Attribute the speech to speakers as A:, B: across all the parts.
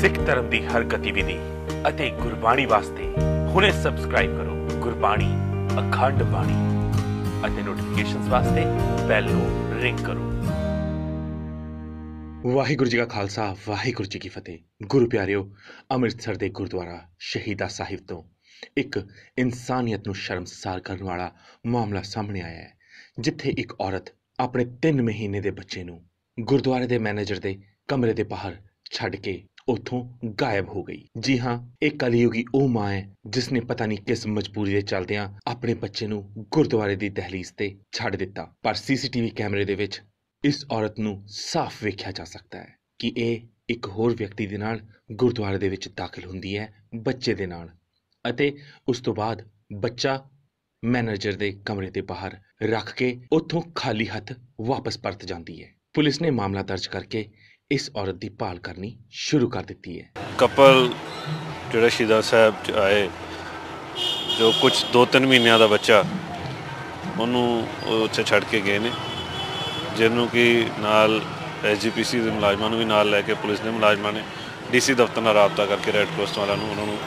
A: ਸਿੱਖ ਧਰਮ ਦੀ ਹਰ ਗਤੀਵਿਧੀ ਅਤੇ ਗੁਰਬਾਣੀ ਵਾਸਤੇ ਹੁਣੇ ਸਬਸਕ੍ਰਾਈਬ ਕਰੋ ਗੁਰਬਾਣੀ ਅਖੰਡ ਬਾਣੀ ਅਤੇ ਨੋਟੀਫਿਕੇਸ਼ਨਸ ਵਾਸਤੇ ਬੈਲ ਨੂੰ ਰਿੰਗ ਕਰੋ। ਵਾਹਿਗੁਰੂ ਜੀ ਕਾ ਖਾਲਸਾ, ਵਾਹਿਗੁਰੂ ਜੀ ਕੀ ਫਤਿਹ। ਗੁਰੂ ਪਿਆਰਿਓ, ਅੰਮ੍ਰਿਤਸਰ ਦੇ ਗੁਰਦੁਆਰਾ ਸ਼ਹੀਦਾ ਸਾਹਿਬ ਤੋਂ ਇੱਕ ਇਨਸਾਨੀਅਤ ਨੂੰ ਸ਼ਰਮਸਾਰ ਕਰਨ ਵਾਲਾ ਮਾਮਲਾ ਸਾਹਮਣੇ ਆਇਆ ਹੈ, ਜਿੱਥੇ ਇੱਕ ਔਰਤ ਆਪਣੇ 3 ਮਹੀਨੇ ਦੇ ਬੱਚੇ ਨੂੰ ਗੁਰਦੁਆਰੇ ਦੇ ਮੈਨੇਜਰ ਦੇ ਕਮਰੇ ਦੇ ਬਾਹਰ ਛੱਡ ਕੇ ਉੱਥੋਂ ਗਾਇਬ ਹੋ ਗਈ। ਜੀ ਹਾਂ, ਇਹ ਕਲਯੁਗੀ ਉਹ ਮਾਂ ਹੈ ਜਿਸ ਨੇ ਪਤਾ ਨਹੀਂ ਕਿਸ ਮਜਬੂਰੀ ਦੇ ਚਲਦਿਆਂ ਆਪਣੇ ਬੱਚੇ ਨੂੰ ਗੁਰਦੁਆਰੇ ਦੀ ਦਹਲੀਜ਼ ਤੇ ਛੱਡ ਦਿੱਤਾ। ਪਰ ਸੀਸੀਟੀਵੀ ਕੈਮਰੇ ਦੇ ਵਿੱਚ ਇਸ ਔਰਤ ਨੂੰ ਸਾਫ਼ ਵੇਖਿਆ ਜਾ ਸਕਦਾ ਹੈ ਕਿ ਇਹ ਇੱਕ ਹੋਰ ਵਿਅਕਤੀ ਦੇ ਨਾਲ ਗੁਰਦੁਆਰੇ ਦੇ ਵਿੱਚ ਦਾਖਲ ਹੁੰਦੀ ਹੈ, ਬੱਚੇ ਦੇ ਨਾਲ। ਅਤੇ ਉਸ ਤੋਂ ਬਾਅਦ ਬੱਚਾ ਮੈਨੇਜਰ ਦੇ ਕਮਰੇ ਦੇ ਬਾਹਰ ਰੱਖ ਕੇ ਉੱਥੋਂ ਖਾਲੀ ਹੱਥ ਵਾਪਸ ਪਰਤ ਜਾਂਦੀ ਹੈ। ਪੁਲਿਸ ਨੇ ਮਾਮਲਾ ਦਰਜ ਕਰਕੇ ਇਸ ਔਰਤ ਦੀ ਭਾਲ ਕਰਨੀ ਸ਼ੁਰੂ ਕਰ ਦਿੱਤੀ ਹੈ।
B: ਕਪਲ ਜਿਹੜਾ ਸ਼ਹੀਦਾਂ ਸਾਹਿਬ ਚ ਆਏ ਜੋ ਕੁਝ 2-3 ਮਹੀਨਿਆਂ ਦਾ ਬੱਚਾ ਉਹਨੂੰ ਉਹ ਉੱਥੇ ਛੱਡ ਕੇ ਗਏ ਨੇ ਜਿਹਨੂੰ ਕਿ ਨਾਲ ਐਸਜੀਪੀਸੀ ਦੇ ਮੁਲਾਜ਼ਮਾਂ ਨੂੰ ਵੀ ਨਾਲ ਲੈ ਕੇ ਪੁਲਿਸ ਦੇ ਮੁਲਾਜ਼ਮਾਂ ਨੇ ਡੀਸੀ ਦਫ਼ਤਰ ਨਾਲ ਰਾਬਤਾ ਕਰਕੇ ਰੈੱਡ ਕ੍ਰਾਸ ਵਾਲਿਆਂ ਨੂੰ ਉਹਨਾਂ ਨੂੰ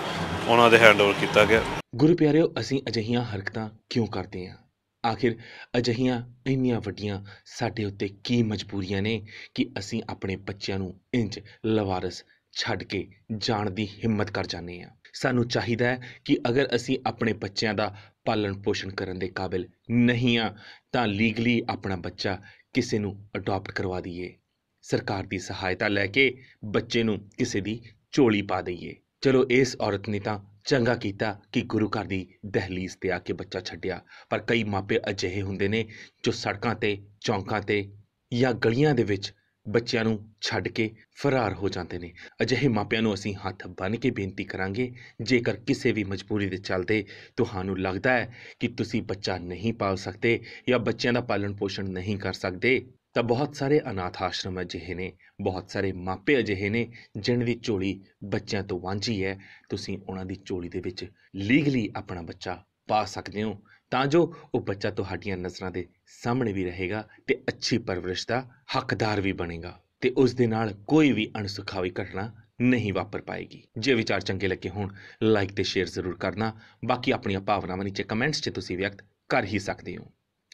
B: ਉਹਨਾਂ ਦੇ ਹੈਂਡਓਵਰ ਕੀਤਾ ਗਿਆ।
A: ਗੁਰੂ ਪਿਆਰਿਓ ਅਸੀਂ ਅਜਿਹੀਆਂ ਹਰਕਤਾਂ ਕਿਉਂ ਕਰਦੇ ਹਾਂ? ਆਖਿਰ ਅਜਿਹੀਆਂ ਇੰਨੀਆਂ ਵੱਡੀਆਂ ਸਾਡੇ ਉੱਤੇ ਕੀ ਮਜਬੂਰੀਆਂ ਨੇ ਕਿ ਅਸੀਂ ਆਪਣੇ ਬੱਚਿਆਂ ਨੂੰ ਇੰਜ ਲਵਾਰਸ ਛੱਡ ਕੇ ਜਾਣ ਦੀ ਹਿੰਮਤ ਕਰ ਜਾਂਦੇ ਹਾਂ। ਸਾਨੂੰ ਚਾਹੀਦਾ ਹੈ ਕਿ ਅਗਰ ਅਸੀਂ ਆਪਣੇ ਬੱਚਿਆਂ ਦਾ ਪਾਲਣ ਪੋਸ਼ਣ ਕਰਨ ਦੇ ਕਾਬਿਲ ਨਹੀਂ ਆ ਤਾਂ ਲੀਗਲੀ ਆਪਣਾ ਬੱਚਾ ਕਿਸੇ ਨੂੰ ਅਡਾਪਟ ਕਰਵਾ ਦਈਏ। ਸਰਕਾਰ ਦੀ ਸਹਾਇਤਾ ਲੈ ਕੇ ਬੱਚੇ ਨੂੰ ਕਿਸੇ ਦੀ ਝੋਲੀ ਪਾ ਦਈਏ। ਚਲੋ, ਇਸ ਔਰਤ ਨੇ ਤਾਂ ਚੰਗਾ ਕੀਤਾ ਕਿ ਗੁਰੂ ਘਰ ਦੀ ਦਹਲੀਜ਼ ਤੇ ਆ ਕੇ ਬੱਚਾ ਛੱਡਿਆ। ਪਰ ਕਈ ਮਾਪੇ ਅਜਿਹੇ ਹੁੰਦੇ ਨੇ ਜੋ ਸੜਕਾਂ ਤੇ, ਚੌਂਕਾਂ ਤੇ ਜਾਂ ਗਲੀਆਂ ਦੇ ਵਿੱਚ ਬੱਚਿਆਂ ਨੂੰ ਛੱਡ ਕੇ ਫਰਾਰ ਹੋ ਜਾਂਦੇ ਨੇ। ਅਜਿਹੇ ਮਾਪਿਆਂ ਨੂੰ ਅਸੀਂ ਹੱਥ ਬੰਨ੍ਹ ਕੇ ਬੇਨਤੀ ਕਰਾਂਗੇ, ਜੇਕਰ ਕਿਸੇ ਵੀ ਮਜਬੂਰੀ ਦੇ ਚੱਲਦੇ ਤੁਹਾਨੂੰ ਲੱਗਦਾ ਹੈ ਕਿ ਤੁਸੀਂ ਬੱਚਾ ਨਹੀਂ ਪਾਲ ਸਕਦੇ ਜਾਂ ਬੱਚਿਆਂ ਦਾ ਪਾਲਣ ਪੋਸ਼ਣ ਨਹੀਂ ਕਰ ਸਕਦੇ ਤਾਂ ਬਹੁਤ ਸਾਰੇ ਅਨਾਥ ਆਸ਼ਰਮ ਅਜਿਹੇ ਨੇ, ਬਹੁਤ ਸਾਰੇ ਮਾਪੇ ਅਜਿਹੇ ਨੇ ਜਿਨ੍ਹਾਂ ਦੀ ਝੋਲੀ ਬੱਚਿਆਂ ਤੋਂ ਵਾਂਝੀ ਹੈ। ਤੁਸੀਂ ਉਹਨਾਂ ਦੀ ਝੋਲੀ ਦੇ ਵਿੱਚ ਲੀਗਲੀ ਆਪਣਾ ਬੱਚਾ ਪਾ ਸਕਦੇ ਹੋ। ਤਾਂ ਜੋ ਉਹ ਬੱਚਾ ਤੁਹਾਡੀਆਂ ਨਜ਼ਰਾਂ ਦੇ ਸਾਹਮਣੇ ਵੀ ਰਹੇਗਾ ਤੇ ਅੱਛੀ ਪਰਵਰਿਸ਼ ਦਾ ਹੱਕਦਾਰ ਵੀ ਬਣੇਗਾ ਤੇ ਉਸ ਦੇ ਨਾਲ ਕੋਈ ਵੀ ਅਣਸੁਖਾਵੀ ਘਟਨਾ ਨਹੀਂ ਵਾਪਰ ਪਾਏਗੀ। ਜੇ ਵਿਚਾਰ ਚੰਗੇ ਲੱਗੇ ਹੋਣ ਲਾਈਕ ਤੇ ਸ਼ੇਅਰ ਜ਼ਰੂਰ ਕਰਨਾ। ਬਾਕੀ ਆਪਣੀਆਂ ਭਾਵਨਾਵਾਂ ਨੀਚੇ ਕਮੈਂਟਸ 'ਚ ਤੁਸੀਂ ਵਿਅਕਤ ਕਰ ਹੀ ਸਕਦੇ ਹੋ।